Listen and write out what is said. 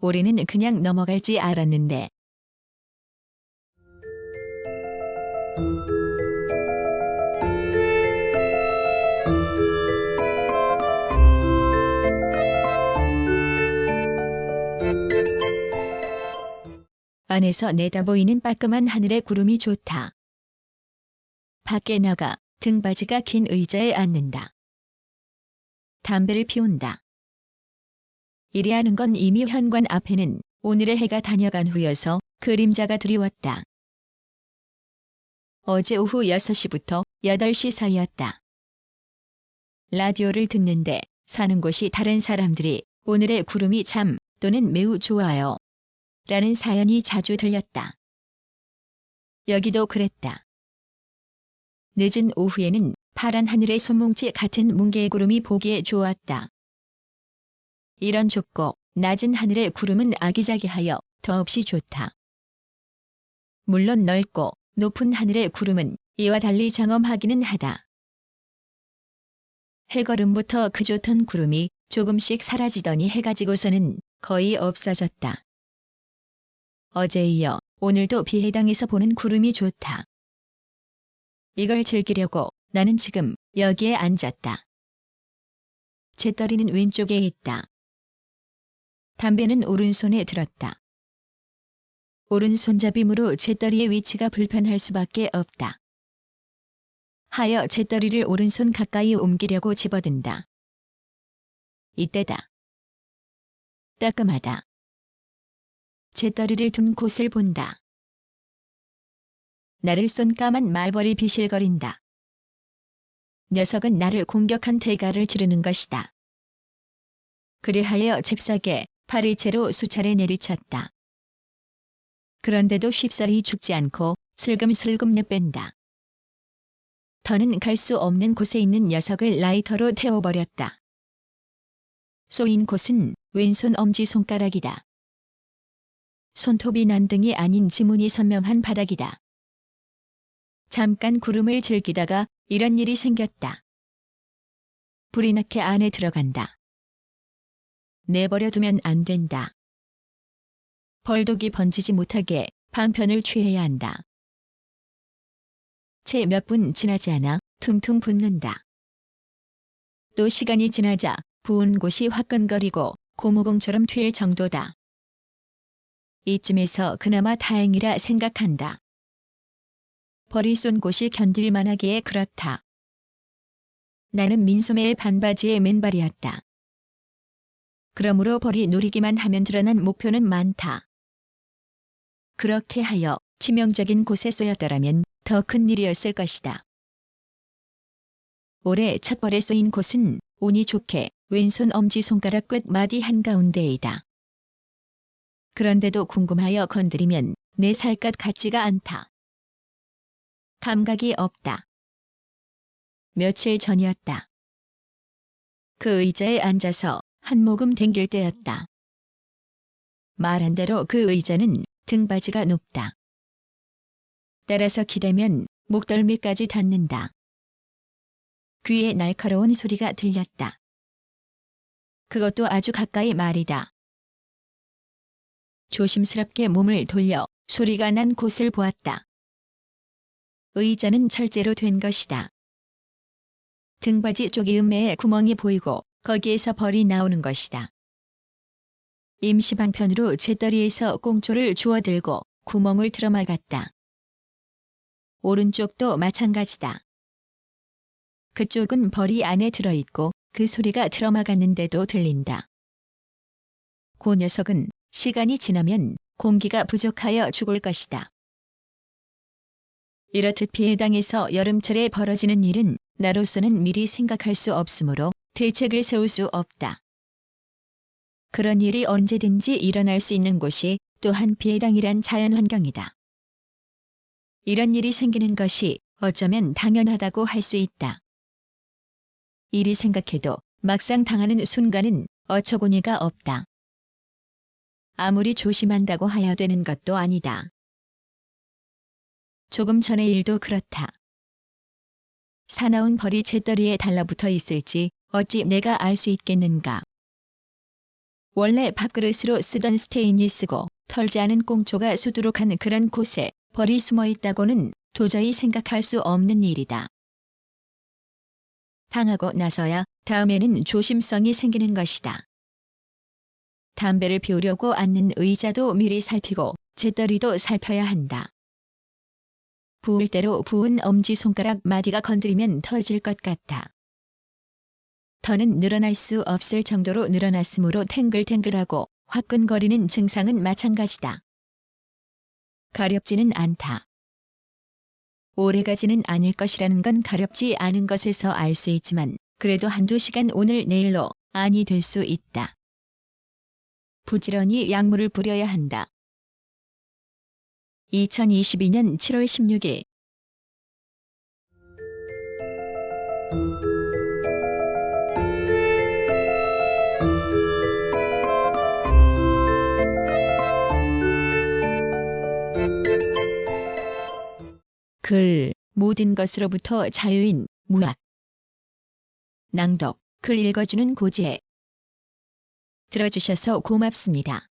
올해는 그냥 넘어갈 지 알았는데 안에서 내다보이는 빠끔한 하늘의 구름이 좋다. 밖에 나가 등받이가 긴 의자에 앉는다. 담배를 피운다. 이리 하는 건 이미 현관 앞에는 오늘의 해가 다녀간 후여서 그림자가 드리웠다. 어제 오후 6시부터 8시 사이였다. 라디오를 듣는데 사는 곳이 다른 사람들이 오늘의 구름이 참 또는 매우 좋아요. 라는 사연이 자주 들렸다. 여기도 그랬다. 늦은 오후에는 파란 하늘의 손뭉치 같은 뭉게의 구름이 보기에 좋았다. 이런 좁고 낮은 하늘의 구름은 아기자기하여 더없이 좋다. 물론 넓고 높은 하늘의 구름은 이와 달리 장엄하기는 하다. 해걸음부터 그 좋던 구름이 조금씩 사라지더니 해가 지고서는 거의 없어졌다. 어제에 이어 오늘도 비해당에서 보는 구름이 좋다. 이걸 즐기려고 나는 지금 여기에 앉았다. 재떨이는 왼쪽에 있다. 담배는 오른손에 들었다. 오른손잡이므로 재떨이의 위치가 불편할 수밖에 없다. 하여 재떨이를 오른손 가까이 옮기려고 집어든다. 이때다. 따끔하다. 재떨이를 둔 곳을 본다. 나를 쏜 까만 말벌이 비실거린다. 녀석은 나를 공격한 대가를 지르는 것이다. 그리하여 잽싸게 파리채로 수차례 내리쳤다. 그런데도 쉽사리 죽지 않고 슬금슬금 내뺀다. 더는 갈 수 없는 곳에 있는 녀석을 라이터로 태워버렸다. 쏘인 곳은 왼손 엄지손가락이다. 손톱이 난 등이 아닌 지문이 선명한 바닥이다. 잠깐 구름을 즐기다가 이런 일이 생겼다. 불이 나게 안에 들어간다. 내버려 두면 안 된다. 벌독이 번지지 못하게 방편을 취해야 한다. 채 몇 분 지나지 않아 퉁퉁 붓는다. 또 시간이 지나자 부은 곳이 화끈거리고 고무공처럼 튈 정도다. 이쯤에서 그나마 다행이라 생각한다. 벌이 쏜 곳이 견딜만하기에 그렇다. 나는 민소매의 반바지에 맨발이었다. 그러므로 벌이 노리기만 하면 드러난 목표는 많다. 그렇게 하여 치명적인 곳에 쏘였더라면 더 큰 일이었을 것이다. 올해 첫 벌에 쏘인 곳은 운이 좋게 왼손 엄지손가락 끝 마디 한가운데이다. 그런데도 궁금하여 건드리면 내 살갗 같지가 않다. 감각이 없다. 며칠 전이었다. 그 의자에 앉아서 한 모금 댕길 때였다. 말한 대로 그 의자는 등받이가 높다. 따라서 기대면 목덜미까지 닿는다. 귀에 날카로운 소리가 들렸다. 그것도 아주 가까이 말이다. 조심스럽게 몸을 돌려 소리가 난 곳을 보았다. 의자는 철제로 된 것이다. 등받이 쪽이 음매에 구멍이 보이고 거기에서 벌이 나오는 것이다. 임시방편으로 재떨이에서 꽁초를 주워들고 구멍을 들어막았다. 오른쪽도 마찬가지다. 그쪽은 벌이 안에 들어있고 그 소리가 들어막았는데도 들린다. 그 녀석은 시간이 지나면 공기가 부족하여 죽을 것이다. 이렇듯 피해 당해서 여름철에 벌어지는 일은 나로서는 미리 생각할 수 없으므로 대책을 세울 수 없다. 그런 일이 언제든지 일어날 수 있는 곳이 또한 피해당이란 자연환경이다. 이런 일이 생기는 것이 어쩌면 당연하다고 할 수 있다. 이리 생각해도 막상 당하는 순간은 어처구니가 없다. 아무리 조심한다고 하야 되는 것도 아니다. 조금 전의 일도 그렇다. 사나운 벌이 재떨이에 달라붙어 있을지 어찌 내가 알 수 있겠는가. 원래 밥그릇으로 쓰던 스테인리스고 털지 않은 꽁초가 수두룩한 그런 곳에 벌이 숨어 있다고는 도저히 생각할 수 없는 일이다. 당하고 나서야 다음에는 조심성이 생기는 것이다. 담배를 피우려고 앉는 의자도 미리 살피고 재떨이도 살펴야 한다. 부을 대로 부은 엄지손가락 마디가 건드리면 터질 것 같다. 더는 늘어날 수 없을 정도로 늘어났으므로 탱글탱글하고 화끈거리는 증상은 마찬가지다. 가렵지는 않다. 오래가지는 않을 것이라는 건 가렵지 않은 것에서 알 수 있지만 그래도 한두 시간 오늘 내일로 안이 될 수 있다. 부지런히 약물을 부려야 한다. 2022년 7월 16일. 글 모든 것으로부터 자유인 무학. 낭독 글 읽어주는 고지혜 들어주셔서 고맙습니다.